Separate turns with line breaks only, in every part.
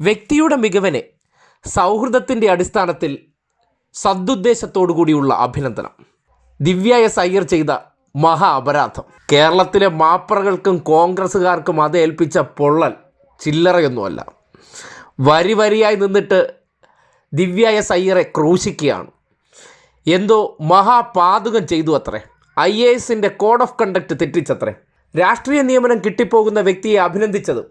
വ്യക്തിയുടെ മികവിനെ സൗഹൃദത്തിന്റെ അടിസ്ഥാനത്തിൽ സദുദ്ദേശത്തോടു കൂടിയുള്ള അഭിനന്ദനം. ദിവ്യ എസ് അയ്യർ ചെയ്ത മഹാ അപരാധം. കേരളത്തിലെ മാപ്രകൾക്കും കോൺഗ്രസ്സുകാർക്കും അത് ഏൽപ്പിച്ച പൊള്ളൽ ചില്ലറയൊന്നുമല്ല. വരി വരിയായി നിന്നിട്ട് ദിവ്യ എസ് അയ്യറെ ക്രൂശിക്കുകയാണ്. എന്തോ മഹാപാതകം ചെയ്തു അത്രേ ഐ എ എസിന്റെ കോഡ് ഓഫ് കണ്ടക്ട് തെറ്റിച്ചത്രേ. രാഷ്ട്രീയ നിയമനം കിട്ടിപ്പോകുന്ന വ്യക്തിയെ അഭിനന്ദിച്ചത്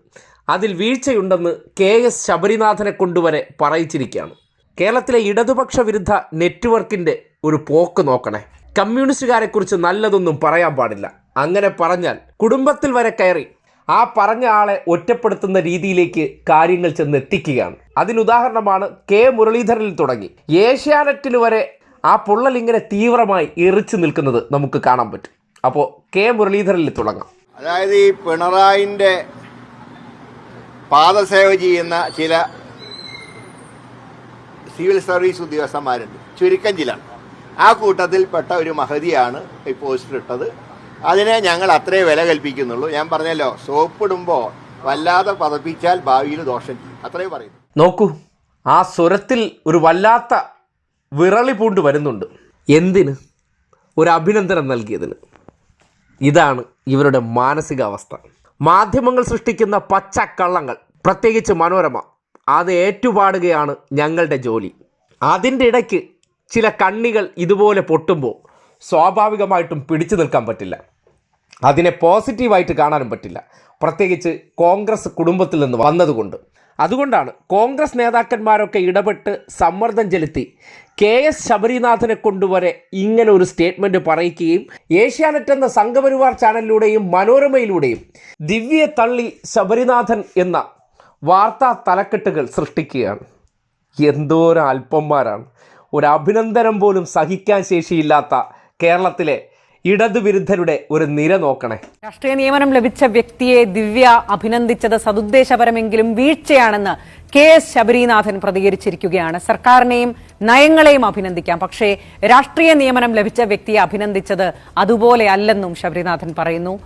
അതിൽ വീഴ്ചയുണ്ടെന്ന് കെ എസ് ശബരിനാഥനെ കൊണ്ടുവരെ പറയിച്ചിരിക്കുകയാണ്. കേരളത്തിലെ ഇടതുപക്ഷ വിരുദ്ധ നെറ്റ്വർക്കിന്റെ ഒരു പോക്ക് നോക്കണേ. കമ്മ്യൂണിസ്റ്റുകാരെക്കുറിച്ച് നല്ലതൊന്നും പറയാൻ പാടില്ല. അങ്ങനെ പറഞ്ഞാൽ കുടുംബത്തിൽ വരെ കയറി ആ പറഞ്ഞ ആളെ ഒറ്റപ്പെടുത്തുന്ന രീതിയിലേക്ക് കാര്യങ്ങൾ ചെന്ന് എത്തിക്കുകയാണ് അതിനുദാഹരണമാണ് കെ മുരളീധരനിൽ തുടങ്ങി. ഏഷ്യാനെറ്റിന് വരെ ആ പൊള്ളൽ ഇങ്ങനെ തീവ്രമായി എറിച്ചു നിൽക്കുന്നത് നമുക്ക് കാണാൻ പറ്റും. അപ്പോൾ കെ മുരളീധരനിൽ തുടങ്ങാം.
അതായത് ഈ പിണറായിന്റെ പാദസേവ ചെയ്യുന്ന ചില സിവിൽ സർവീസ് ഉദ്യോഗസ്ഥന്മാരുണ്ട്. ചുരുക്കം ചില. ആ കൂട്ടത്തിൽപ്പെട്ട ഒരു മഹതിയാണ് ഈ പോസ്റ്റർ ഇട്ടത് അതിനെ ഞങ്ങൾ അത്രേ വില കൽപ്പിക്കുന്നുള്ളൂ. ഞാൻ പറഞ്ഞല്ലോ സോപ്പിടുമ്പോൾ വല്ലാതെ പതപ്പിച്ചാൽ ഭാവിയിൽ ദോഷം ചെയ്യും. അത്രേ പറയുന്നു.
നോക്കൂ ആ സ്വരത്തിൽ ഒരു വല്ലാത്ത വിറളി പൂണ്ട് വരുന്നുണ്ട്. എന്തിന്? ഒരു അഭിനന്ദനം നൽകിയതിന്. ഇതാണ് ഇവരുടെ മാനസികാവസ്ഥ. മാധ്യമങ്ങൾ സൃഷ്ടിക്കുന്ന പച്ചക്കള്ളങ്ങൾ പ്രത്യേകിച്ച് മനോരമ അത് ഏറ്റുപാടുകയാണ് ഞങ്ങളുടെ ജോലി. അതിന്റെ ഇടയ്ക്ക് ചില കണ്ണികൾ ഇതുപോലെ പൊട്ടുമ്പോൾ സ്വാഭാവികമായിട്ടും പിടിച്ചു നിൽക്കാൻ പറ്റില്ല. അതിനെ പോസിറ്റീവായിട്ട് കാണാനും പറ്റില്ല. പ്രത്യേകിച്ച് കോൺഗ്രസ് കുടുംബത്തിൽ നിന്ന് വന്നതുകൊണ്ട്. അതുകൊണ്ടാണ് കോൺഗ്രസ് നേതാക്കന്മാരൊക്കെ ഇടപെട്ട് സമ്മർദ്ദം ചെലുത്തി കെ എസ് ശബരിനാഥനെ കൊണ്ടുവരെ ഇങ്ങനെ ഒരു സ്റ്റേറ്റ്മെന്റ് പറയിക്കുകയും ഏഷ്യാനെറ്റ് എന്ന സംഘപരിവാർ ചാനലിലൂടെയും മനോരമയിലൂടെയും ദിവ്യയെ തള്ളി ശബരിനാഥൻ എന്ന വാർത്താ തലക്കെട്ടുകൾ സൃഷ്ടിക്കുകയാണ്. എന്തോരം അല്പന്മാരാണ്. ഒരു അഭിനന്ദനം പോലും സഹിക്കാൻ ശേഷിയില്ലാത്ത കേരളത്തിലെ ഇടതുവിരുദ്ധരുടെ ഒരു നിര നോക്കണേ.
രാഷ്ട്രീയ നിയമനം ലഭിച്ച വ്യക്തിയെ ദിവ്യ അഭിനന്ദിച്ചത് സതുദ്ദേശപരമെങ്കിലും വീഴ്ചയാണെന്ന് കെ എസ് ശബരിനാഥൻ പ്രതികരിച്ചിരിക്കുകയാണ്. സർക്കാരിനെയും നയങ്ങളെയും അഭിനന്ദിക്കാം. പക്ഷേ രാഷ്ട്രീയ നിയമനം ലഭിച്ച വ്യക്തിയെ അഭിനന്ദിച്ചത് അതുപോലെ അല്ലെന്നും ശബരിനാഥൻ പറയുന്നു.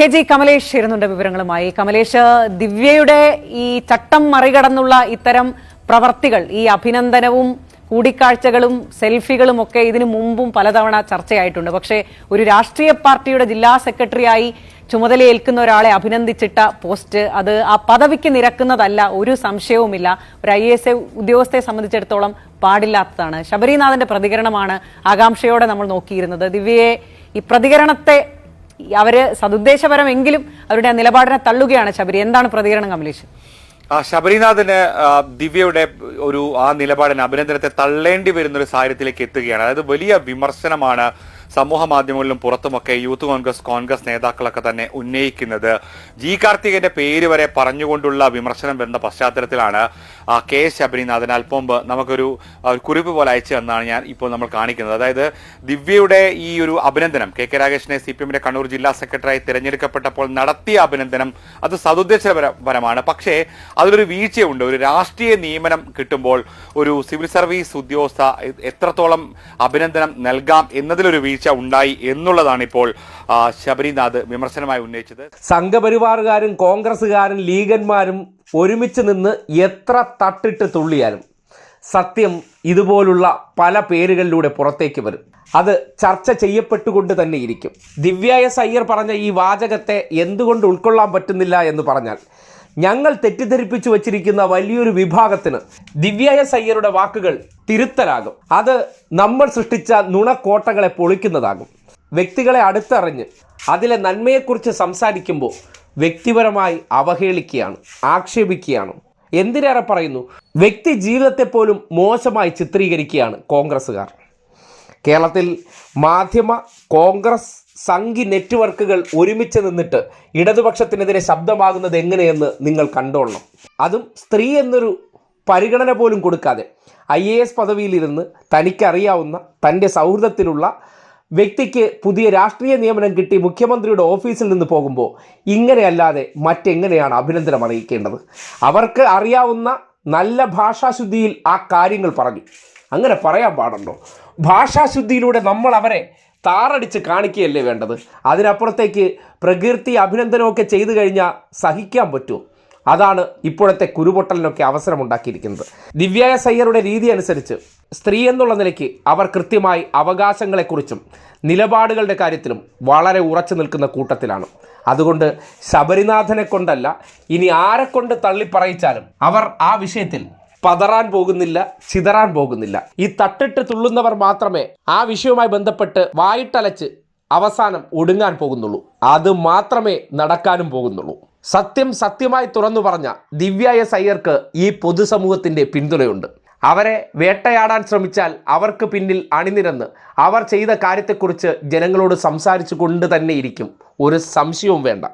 കെ ജി കമലേഷ് ഇരുന്നുണ്ട് വിവരങ്ങളുമായി. കമലേഷ് ദിവ്യയുടെ ഈ ചട്ടം മറികടന്നുള്ള ഇത്തരം പ്രവർത്തികൾ ഈ അഭിനന്ദനവും കൂടിക്കാഴ്ചകളും സെൽഫികളും ഒക്കെ ഇതിനു മുമ്പും പലതവണ ചർച്ചയായിട്ടുണ്ട്. പക്ഷേ ഒരു രാഷ്ട്രീയ പാർട്ടിയുടെ ജില്ലാ സെക്രട്ടറിയായി ചുമതലയേൽക്കുന്ന ഒരാളെ അഭിനന്ദിച്ചിട്ട പോസ്റ്റ് അത് ആ പദവിക്ക് നിരക്കുന്നതല്ല ഒരു സംശയവുമില്ല. ഒരു ഐ എസ് ഉദ്യോഗസ്ഥയെ സംബന്ധിച്ചിടത്തോളം പാടില്ലാത്തതാണ്. ശബരിനാഥന്റെ പ്രതികരണമാണ് ആകാംക്ഷയോടെ നമ്മൾ നോക്കിയിരുന്നത്. ദിവ്യയെ ഈ പ്രതികരണത്തെ അവർ സതുദ്ദേശപരമെങ്കിലും അവരുടെ നിലപാടിനെ തള്ളുകയാണ് ശബരി. എന്താണ് പ്രതികരണം കമലേഷ്?
ശബരിനാഥന് ദിവ്യയുടെ ഒരു ആ നിലപാടിന് അഭിനന്ദനത്തെ തള്ളേണ്ടി വരുന്ന ഒരു സാഹചര്യത്തിലേക്ക് എത്തുകയാണ്. അതായത് വലിയ വിമർശനമാണ് സമൂഹ മാധ്യമങ്ങളിലും പുറത്തുമൊക്കെ യൂത്ത് കോൺഗ്രസ് കോൺഗ്രസ് നേതാക്കളൊക്കെ തന്നെ ഉന്നയിക്കുന്നത്. ജി കാർത്തികന്റെ പേര് വരെ പറഞ്ഞുകൊണ്ടുള്ള വിമർശനം വരുന്ന പശ്ചാത്തലത്തിലാണ് കെ ശബരിനാഥൻ അല്പം നമുക്കൊരു കുറിപ്പ് പോലെ അയച്ചു തന്നാണ് ഞാൻ ഇപ്പോൾ നമ്മൾ കാണിക്കുന്നത്. അതായത് ദിവ്യയുടെ ഈ ഒരു അഭിനന്ദനം കെ കെ രാഗേഷിനെ സി പി എമ്മിന്റെ കണ്ണൂർ ജില്ലാ സെക്രട്ടറിയായി തിരഞ്ഞെടുക്കപ്പെട്ടപ്പോൾ നടത്തിയ അഭിനന്ദനം അത് സതുദ്ദേശപരമാണ് പക്ഷേ അതിലൊരു വീഴ്ചയുണ്ട്. ഒരു രാഷ്ട്രീയ നിയമനം കിട്ടുമ്പോൾ ഒരു സിവിൽ സർവീസ് ഉദ്യോഗസ്ഥ എത്രത്തോളം അഭിനന്ദനം നൽകാം എന്നതിലൊരു വീഴ്ച ഉണ്ടായി എന്നുള്ളതാണ് ഇപ്പോൾ ശബരിനാഥ് വിമർശനമായി ഉന്നയിച്ചത്.
സംഘപരിവാറുകാരും കോൺഗ്രസ്സുകാരും ലീഗന്മാരും ഒരുമിച്ച് നിന്ന് എത്ര തട്ടിട്ട് തുള്ളിയാലും സത്യം ഇതുപോലുള്ള പല പേരുകളിലൂടെ പുറത്തേക്ക് വരും. അത് ചർച്ച ചെയ്യപ്പെട്ടുകൊണ്ട് തന്നെ ഇരിക്കും. ദിവ്യ എസ് അയ്യർ പറഞ്ഞ ഈ വാചകത്തെ എന്തുകൊണ്ട് ഉൾക്കൊള്ളാൻ പറ്റുന്നില്ല എന്ന് പറഞ്ഞാൽ ഞങ്ങൾ തെറ്റിദ്ധരിപ്പിച്ചു വച്ചിരിക്കുന്ന വലിയൊരു വിഭാഗത്തിന് ദിവ്യായ സയ്യരുടെ വാക്കുകൾ തിരുത്തലാകും. അത് നമ്മൾ സൃഷ്ടിച്ച നുണക്കോട്ടകളെ പൊളിക്കുന്നതാകും. വ്യക്തികളെ അടുത്തറിഞ്ഞ് അതിലെ നന്മയെക്കുറിച്ച് സംസാരിക്കുമ്പോൾ വ്യക്തിപരമായി അവഹേളിക്കുകയാണ് ആക്ഷേപിക്കുകയാണ്. എന്തിനേറെ പറയുന്നു? വ്യക്തി ജീവിതത്തെ പോലും മോശമായി ചിത്രീകരിക്കുകയാണ് കോൺഗ്രസ്സുകാർ. കേരളത്തിൽ മാധ്യമ കോൺഗ്രസ് സംഘി നെറ്റ്വർക്കുകൾ ഒരുമിച്ച് നിന്നിട്ട് ഇടതുപക്ഷത്തിനെതിരെ ശബ്ദമാകുന്നത് എങ്ങനെയെന്ന് നിങ്ങൾ കണ്ടോളണം. അതും സ്ത്രീ എന്നൊരു പരിഗണന പോലും കൊടുക്കാതെ ഐ എ എസ് പദവിയിലിരുന്ന് തനിക്കറിയാവുന്ന തന്റെ സൗഹൃദത്തിലുള്ള വ്യക്തിക്ക് പുതിയ രാഷ്ട്രീയ നിയമനം കിട്ടി മുഖ്യമന്ത്രിയുടെ ഓഫീസിൽ നിന്ന് പോകുമ്പോൾ ഇങ്ങനെയല്ലാതെ മറ്റെങ്ങനെയാണ് അഭിനന്ദനം അറിയിക്കേണ്ടത്? അവർക്ക് അറിയാവുന്ന നല്ല ഭാഷാശുദ്ധിയിൽ ആ കാര്യങ്ങൾ പറഞ്ഞു. അങ്ങനെ പറയാൻ പാടുണ്ടോ? ഭാഷാശുദ്ധിയിലൂടെ നമ്മൾ അവരെ താറടിച്ച് കാണിക്കുകയല്ലേ വേണ്ടത്? അതിനപ്പുറത്തേക്ക് പ്രകീർത്തി അഭിനന്ദനമൊക്കെ ചെയ്തു കഴിഞ്ഞാൽ സഹിക്കാൻ പറ്റുമോ അതാണ് ഇപ്പോഴത്തെ കുരുപൊട്ടലിനൊക്കെ അവസരമുണ്ടാക്കിയിരിക്കുന്നത്. ദിവ്യായ സയ്യറുടെ രീതി അനുസരിച്ച് സ്ത്രീ എന്നുള്ള നിലയ്ക്ക് അവർ കൃത്യമായി അവകാശങ്ങളെക്കുറിച്ചും നിലപാടുകളുടെ കാര്യത്തിലും വളരെ ഉറച്ചു നിൽക്കുന്ന കൂട്ടത്തിലാണ്. അതുകൊണ്ട് ശബരിനാഥനെ കൊണ്ടല്ല ഇനി ആരെക്കൊണ്ട് കൊണ്ട് തള്ളിപ്പറയിച്ചാലും അവർ ആ വിഷയത്തിൽ പതറാൻ പോകുന്നില്ല ചിതറാൻ പോകുന്നില്ല. ഈ തട്ടിട്ട് തുള്ളുന്നവർ മാത്രമേ ആ വിഷയവുമായി ബന്ധപ്പെട്ട് വായിട്ടലച്ച് അവസാനം ഒടുങ്ങാൻ പോകുന്നുള്ളൂ. അത് മാത്രമേ നടക്കാനും പോകുന്നുള്ളൂ. സത്യം സത്യമായി തുറന്നു പറഞ്ഞ ദിവ്യ എസ് അയ്യർക്ക് ഈ പൊതുസമൂഹത്തിന്റെ പിന്തുണയുണ്ട്. അവരെ വേട്ടയാടാൻ ശ്രമിച്ചാൽ അവർക്ക് പിന്നിൽ അണിനിരന്ന് അവർ ചെയ്ത കാര്യത്തെക്കുറിച്ച് ജനങ്ങളോട് സംസാരിച്ചു കൊണ്ട് തന്നെ ഇരിക്കും. ഒരു സംശയവും വേണ്ട.